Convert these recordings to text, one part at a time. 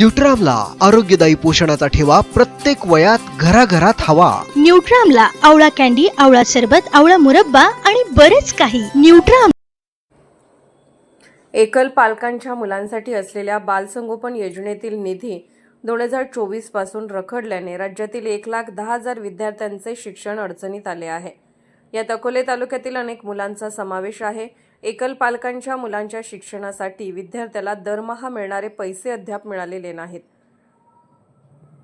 न्यूट्रामला आरोग्यदायी पोषणाचा ठेवा प्रत्येक वयात घराघरात हवा. न्यूट्रामला आवळा कॅन्डी आवळा सरबत आवळा मुरब्बा आणि बरेच काही. न्यूट्राम एकल पालकांच्या मुलांसाठी असलेल्या बालसंगोपन योजनेतील निधी दोन हजार चोवीसपासून रखडल्याने राज्यातील एक लाख दहा हजार विद्यार्थ्यांचे शिक्षण अडचणीत आले आहे. यात अकोले तालुक्यातील अनेक मुलांचा समावेश आहे. एकल पालकांच्या मुलांच्या शिक्षणासाठी विद्यार्थ्याला दरमहा मिळणारे पैसे अद्याप मिळालेले नाहीत.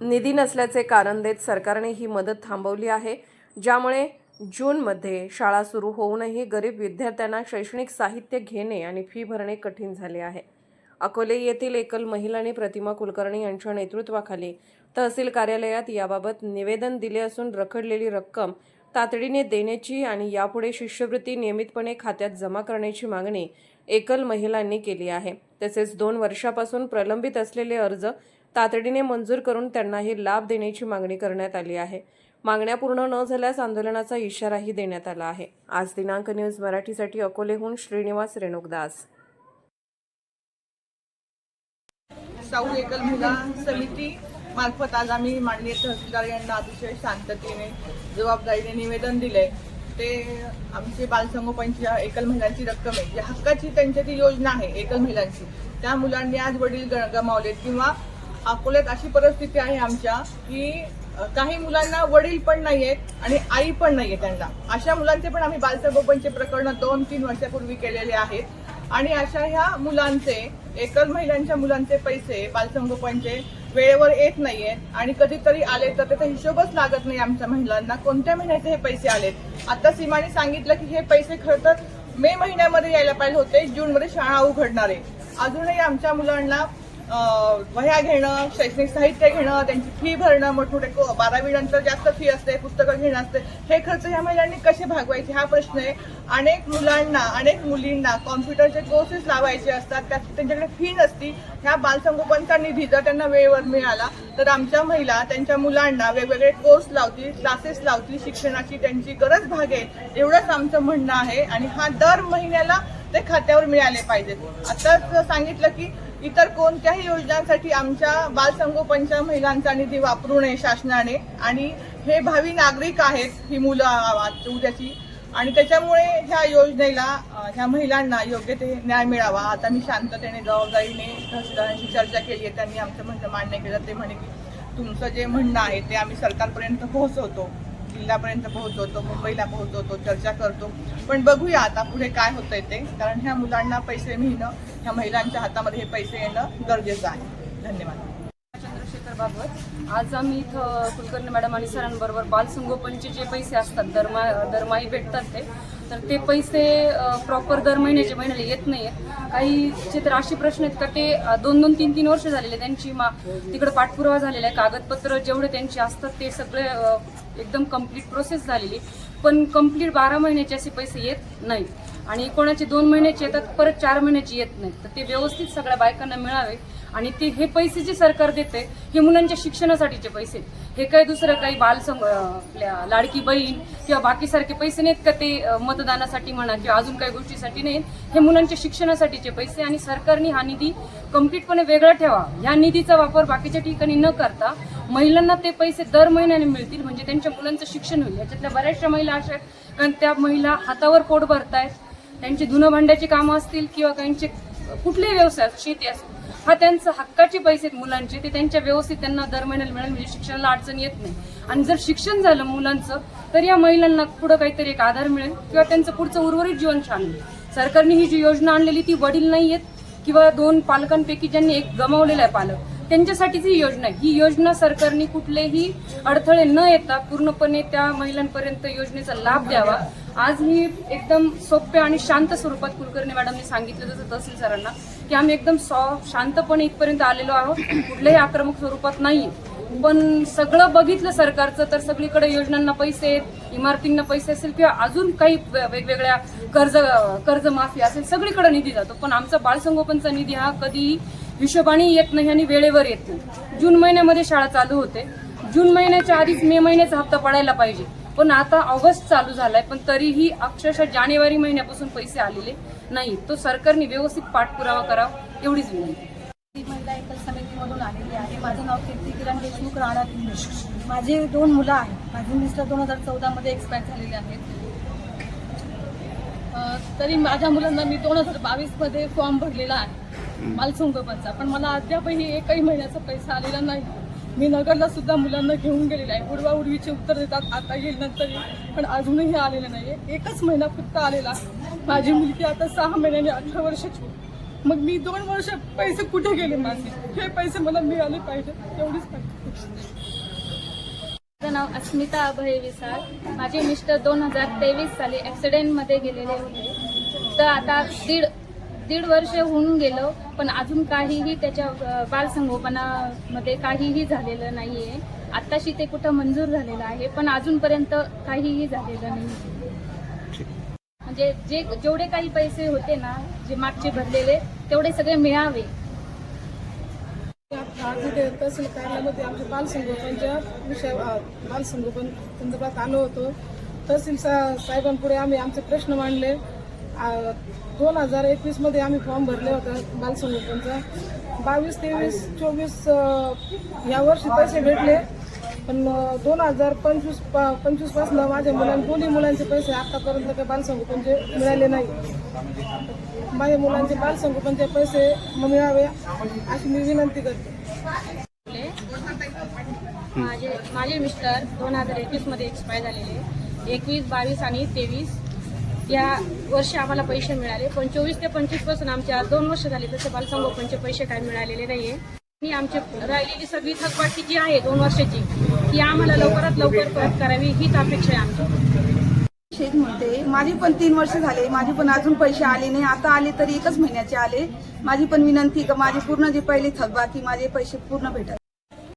निधी नसल्याचे कारण देत सरकारने ही मदत थांबवली आहे ज्यामुळे जूनमध्ये शाळा सुरू होऊनही गरीब विद्यार्थ्यांना शैक्षणिक साहित्य घेणे आणि फी भरणे कठीण झाले आहे. अकोले येथील एकल महिला आणि प्रतिमा कुलकर्णी यांच्या नेतृत्वाखाली तहसील कार्यालयात याबाबत निवेदन दिले असून रखडलेली रक्कम तातडीने देण्याची आणि यापुढे शिष्यवृत्ती नियमितपणे खात्यात जमा करण्याची मागणी एकल महिलांनी केली आहे. तसेच दोन वर्षापासून प्रलंबित असलेले अर्ज तातडीने मंजूर करून त्यांनाही लाभ देण्याची मागणी करण्यात आली आहे. मागण्या पूर्ण न झाल्यास आंदोलनाचा इशाराही देण्यात आला आहे. आज दिनांक न्यूज मराठीसाठी अकोलेहून श्रीनिवास रेणुकदास. साऊ एकल महिला समिती मार्फत आज आम्ही माननीय तहसीलदार यांना अतिशय शांततेने जबाबदारीने निवेदन दिले ते आमचे बालसंगोपनच्या एकल महिलांची रक्कम आहे. जी हक्काची त्यांची ती योजना आहे एकल महिलांची. त्या मुलांनी आज वडील गमावलेत किंवा अकोल्यात अशी परिस्थिती आहे आमच्या की काही मुलांना वडील पण नाही आहेत आणि आई पण नाही आहे त्यांना. अशा मुलांचे पण आम्ही बालसंगोपनचे प्रकरण दोन तीन वर्षापूर्वी केलेले आहेत. आणि अशा ह्या मुलांचे एकल महिलांच्या मुलांचे पैसे बालसंगोपनचे वेळेवर येत नाहीये आणि कधीतरी आले तर त्याचा हिशोबच लागत नाही आमच्या महिलांना. कोणत्या महिन्याचे हे पैसे आलेत? आता सीमाने सांगितलं की हे पैसे खरं तर मे महिन्यामध्ये यायला पाहिजे होते. जूनमध्ये शाळा उघडणार आहे. अजूनही आमच्या मुलांना वह्या घेणं शैक्षणिक साहित्य घेणं त्यांची फी भरणं मोठमोठे को- बारावी नंतर जास्त फी असते पुस्तकं घेणं असते हे खर्च ह्या महिलांनी कसे भागवायचे? हा प्रश्न आहे. अनेक मुलांना अनेक मुलींना कॉम्प्युटरचे कोर्सेस लावायचे असतात त्यात त्यांच्याकडे फी नसती. ह्या बालसंगोपनचा निधी जर त्यांना वेळेवर मिळाला तर आमच्या महिला त्यांच्या मुलांना वेगवेगळे कोर्स लावतील क्लासेस लावतील शिक्षणाची त्यांची गरज भागेल एवढंच आमचं म्हणणं आहे. आणि हा दर महिन्याला ते खात्यावर मिळाले पाहिजेत. आताच सांगितलं की इतर कोणत्याही योजनांसाठी आमच्या बालसंगोपनच्या महिलांचा निधी वापरू नये शासनाने. आणि हे भावी नागरिक आहेत ही मुलं उद्याची आणि त्याच्यामुळे ह्या योजनेला ह्या महिलांना योग्य ते न्याय मिळावा. आता मी शांततेने जबाबदारीने तहसीलदारांशी चर्चा केली आहे. त्यांनी आमचं म्हणणं मान्य केलं. ते म्हणे की तुमचं जे म्हणणं आहे ते आम्ही सरकारपर्यंत पोहोचवतो. जिल्ह्यापर्यंत पोहोचवतो मुंबईला पोहोचवतो चर्चा करतो. पण बघूया आता पुढे काय होतंय ते. कारण ह्या मुलांना पैसे मिळणं ह्या महिलांच्या हातामध्ये हे पैसे येणं गरजेचं आहे. धन्यवाद. चंद्रशेखर भागवत आज आम्ही इथं कुलकर्णी मॅडम आणि सरांबरोबर बालसंगोपनचे जे पैसे असतात दरमा दरमाही भेटतात ते तर ते पैसे प्रॉपर दर महिन्याचे महिन्याला येत नाही काही चे तर असे प्रश्न आहेत का ते दोन दोन तीन तीन वर्ष झालेले त्यांची मा तिकडे पाठपुरावा झालेला आहे. कागदपत्र जेवढे त्यांचे असतात ते सगळे एकदम कंप्लीट प्रोसेस झालेली. पण कंप्लीट बारा महिन्याचे असे पैसे येत नाहीत. आणि कोणाचे दोन महिन्याचे येतात परत चार महिन्याचे येत नाहीत. तर ते व्यवस्थित सगळ्या बायकांना मिळावे. आणि ते हे पैसे जे सरकार देते हे मुलांच्या शिक्षणासाठीचे पैसे हे काही दुसरं काही बालसंग आपल्या लाडकी बहीण किंवा बाकीसारखे पैसे नाहीत का ते मतदानासाठी म्हणा किंवा अजून काही गोष्टीसाठी नाहीत. हे मुलांच्या शिक्षणासाठीचे पैसे आणि सरकारने हा निधी कम्प्लीटपणे वेगळा ठेवा. ह्या निधीचा वापर बाकीच्या ठिकाणी न करता महिलांना ते पैसे दर महिन्याने मिळतील म्हणजे त्यांच्या मुलांचं शिक्षण होईल. याच्यातल्या बऱ्याचशा महिला अशा आहेत कारण त्या महिला हातावर पोट भरतायत त्यांची धुनं भांड्याची कामं असतील किंवा त्यांचे कुठलेही व्यवसाय शेती असतील हा त्यांचं हक्काचे पैसे आहेत मुलांचे ते त्यांच्या व्यवस्थित त्यांना दर महिन्याला मिळेल म्हणजे शिक्षणाला अडचण येत नाही. आणि जर शिक्षण झालं मुलांचं तर या महिलांना पुढं काहीतरी एक आधार मिळेल किंवा त्यांचं पुढचं उर्वरित जीवन छान होईल. सरकारने ही जी योजना आणलेली ती वडील नाही आहेत किंवा दोन पालकांपैकी ज्यांनी एक गमावलेला आहे पालक त्यांच्यासाठीच ही योजना आहे. ही योजना सरकारने कुठलेही अडथळे न येता पूर्णपणे त्या महिलांपर्यंत योजनेचा लाभ द्यावा. आज मी एकदम सोप्या आणि शांत स्वरूपात कुलकर्णी मॅडमने सांगितलं जसं तहसील सरांना की आम्ही एकदम सॉ शांतपणे इथपर्यंत आलेलो आहोत. कुठल्याही आक्रमक स्वरूपात नाही. पण सगळं बघितलं सरकारचं तर सगळीकडे योजनांना पैसे आहेत इमारतींना पैसे असेल किंवा अजून काही वेगवेगळ्या कर्ज कर्जमाफी असेल सगळीकडे निधी जातो. पण आमचा बालसंगोपनचा निधी हा कधीही हिशोबाने येत नाही आणि वेळेवर येत नाही. जून महिन्यामध्ये शाळा चालू होते. जून महिन्याच्या आधीच मे महिन्याचा हप्ता पडायला पाहिजे. पण आता ऑगस्ट चालू झालाय पण तरीही अक्षरशः जानेवारी महिन्यापासून पैसे आलेले नाही. तो सरकारने व्यवस्थित पाठपुरावा करावा एवढीच विनंती. ती महिला एकल समितीमधून मधून आलेली आहे. माझं नाव कीर्ती किरण देशमुख राणा पिंगळे. माझे दोन मुलं आहेत. माझे मिस्टर दोन हजार चौदामध्ये एक्सपायर झालेले आहेत. तरी माझ्या मुलांना मी दोन हजार बावीसमध्ये फॉर्म भरलेला आहे. बालसंगोपनचा. पण मला अद्यापही एकही महिन्याचा पैसा आलेला नाही. मी नगरला सुद्धा मुलांना घेऊन गेलेले आहे. उडवा उडवीचे उत्तर देतात आता येईल नंतर येईल पण अजूनही आलेलं नाही एकच महिना फक्त आलेला. माझी मुलगी आता सहा महिन्याने अठरा वर्षाची मग मी दोन वर्ष पैसे कुठे गेले माझे? हे पैसे मला मिळाले पाहिजे एवढीच पाहिजे. माझं नाव अस्मिता अभय विसाळ माझे मिस्टर दोन हजार तेवीस साली ॲक्सिडेंटमध्ये गेलेले होते. तर आता दीड दीड वर्ष होऊन गेलं पण अजून काहीही त्याच्या बालसंगोपनामध्ये काहीही झालेलं नाही आहे आत्ताशी ते कुठं मंजूर झालेलं आहे पण अजूनपर्यंत काहीही झालेलं नाही. म्हणजे जे जेवढे काही पैसे होते ना जे मागचे भरलेले तेवढे सगळे मिळावे. तहसील कार्यालयामध्ये आमच्या बालसंगोपनच्या विषय बालसंगोपन संदर्भात आलो होतो. तहसील सा- साहेबांपुढे आम्ही आमचे प्रश्न मांडले. दोन हजार एकवीसमध्ये आम्ही फॉर्म भरले होता बालसंगोपनचा. बावीस तेवीस चोवीस या वर्षी पैसे भेटले. पण दोन हजार पंचवीस पा पंचवीसपासनं माझ्या मुलां दोन्ही मुलांचे पैसे आत्तापर्यंत काही बालसंगोपनचे मिळाले नाही. माझ्या मुलांचे बालसंगोपनचे पैसे मिळावे अशी मी विनंती करते. माझे माझे मिस्टर दोन हजार एकवीसमध्ये एक्सपायर झालेले. एकवीस बावीस आणि तेवीस या वर्षी आम्हाला पैसे मिळाले पण चोवीस ते पंचवीसपासून आमच्या दोन वर्ष झाले तसे बालसंगोपनचे पैसे काय मिळालेले नाही आहे आणि आमची राहिलेली सगळी थकबाकी जी आहे दोन वर्षाची ती आम्हाला लवकरात लवकर परत करावी हीच अपेक्षा आहे आमची. शेख म्हणते माझी पण तीन वर्ष झाले माझी पण अजून पैसे आले नाही आता आले तरी एकच महिन्याचे आले. माझी पण विनंती का माझी पूर्ण जी पहिली थकबाकी माझे पैसे पूर्ण भेटत.